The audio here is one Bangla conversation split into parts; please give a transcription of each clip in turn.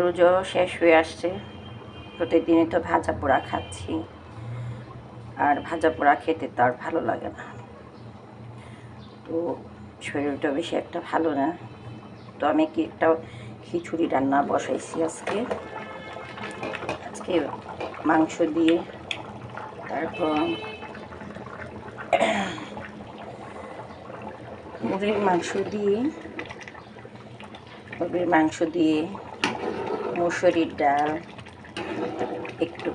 রোজও শেষ হয়ে আসছে। প্রতিদিনই তো ভাজা পোড়া খাচ্ছি। আর ভাজা পোড়া খেতে তো আর ভালো লাগে না। তো শরীরটা বেশি একটা ভালো না। তো আমি কি একটা খিচুড়ি রান্না বসাইছি আজকে। আজকে মাংস দিয়ে। তারপর মুরগির মাংস দিয়ে। মুরগির মাংস দিয়ে মুসুরির ডাল, একটু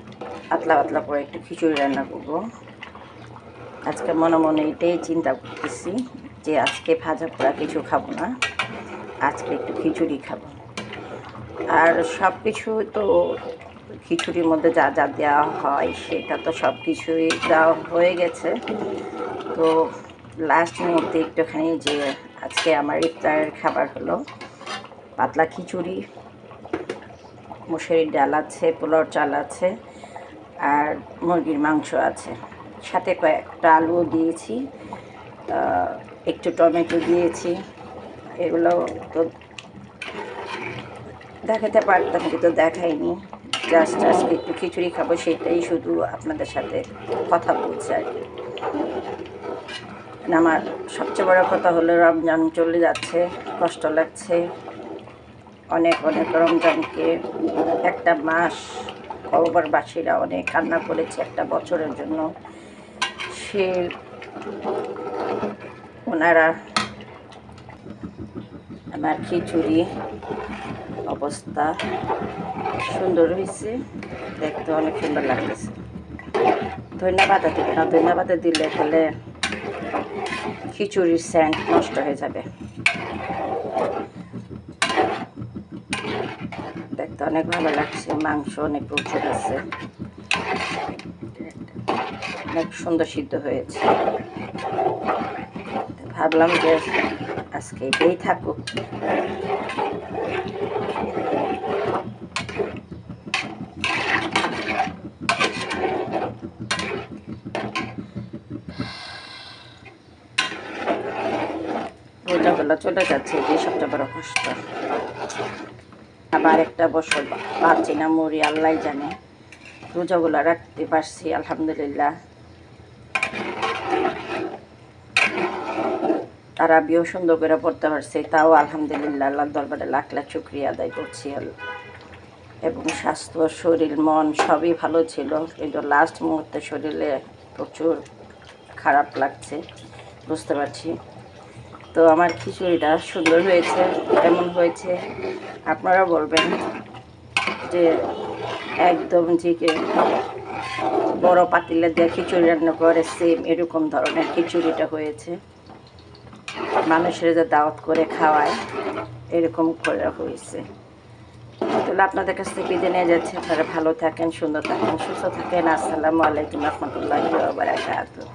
পাতলা পাতলা করে একটু খিচুড়ি রান্না করব। আজকে মনে মনে এটাই চিন্তা করতেছি যে আজকে ভাজা পোড়া কিছু খাব না, আজকে একটু খিচুড়ি খাব। আর সব কিছু তো খিচুড়ির মধ্যে যা যা দেওয়া হয় সেটা তো সব কিছুই দেওয়া হয়ে গেছে। তো লাস্ট মুহূর্তে একটুখানি যে আজকে আমার ইফতারের খাবার হলো পাতলা খিচুড়ি। মুসুরির ডাল আছে পোলাও চাল আছে আর মুরগির মাংস আছে। সাথে কয়েকটা আলুও দিয়েছি একটু টমেটো দিয়েছি, এগুলো তো দেখাতে পারতাম কিন্তু দেখাইনি। জাস্ট আজকে একটু খিচুড়ি খাব, সেটাই শুধু আপনাদের সাথে কথা বলছি আর কি। আমার সবচেয়ে বড় কথা হলো, রমজান চলে যাচ্ছে, কষ্ট লাগছে। অনেক অনেক রমজানকে একটা মাস কবরবাসীরা অনেক কান্না করেছে একটা বছরের জন্য। সে ওনারা আমার খিচুড়ি অবস্থা সুন্দর হয়েছে, দেখতে অনেক সুন্দর লাগতেছে। ধন্যবাদ দিবে না ধন্যবাদ দিলে তাহলে খিচুড়ির স্যান্ড নষ্ট হয়ে যাবে। দেখতে অনেক ভালো লাগছে, মাংস অনেক প্রচুর আছে। অনেক সুন্দর সিদ্ধ হয়েছে। ভাবলাম যে আজকে এটাই থাকুক। চলে যাচ্ছে, এটাই সবচেয়ে বড় কষ্ট। আবার একটা বছর বাঁচি না, মরি, আল্লাহ জানে। রোজাগুলো রাখতে পারছি, আলহামদুলিল্লাহ। তারা বিয়েও সুন্দর করে পড়তে পারছে, তাও আলহামদুলিল্লাহ আল্লাহ দরবারে লাখ লাখ শুক্রিয়া আদায় করছি এবং স্বাস্থ্য, শরীর, মন সবই ভালো ছিল, কিন্তু লাস্ট মুহূর্তে শরীরে প্রচুর খারাপ লাগছে, বুঝতে পারছি। তো আমার খিচুড়িটা সুন্দর হয়েছে, কেমন হয়েছে আপনারা বলবেন যে একদম কি বড় পাতিলে দিয়ে খিচুড়ি রান্না করে সেম এরকম ধরনের খিচুড়িটা হয়েছে। মানুষের যে দাওয়াত করে খাওয়ায়, এরকম করে হয়েছে। তাহলে আপনাদের কাছ থেকে বিদায় নিয়ে যাচ্ছে। আপনারা ভালো থাকেন, সুন্দর থাকেন, সুস্থ থাকেন। আসসালামু আলাইকুম রহমতুল্লাহ বারাকাতুহ।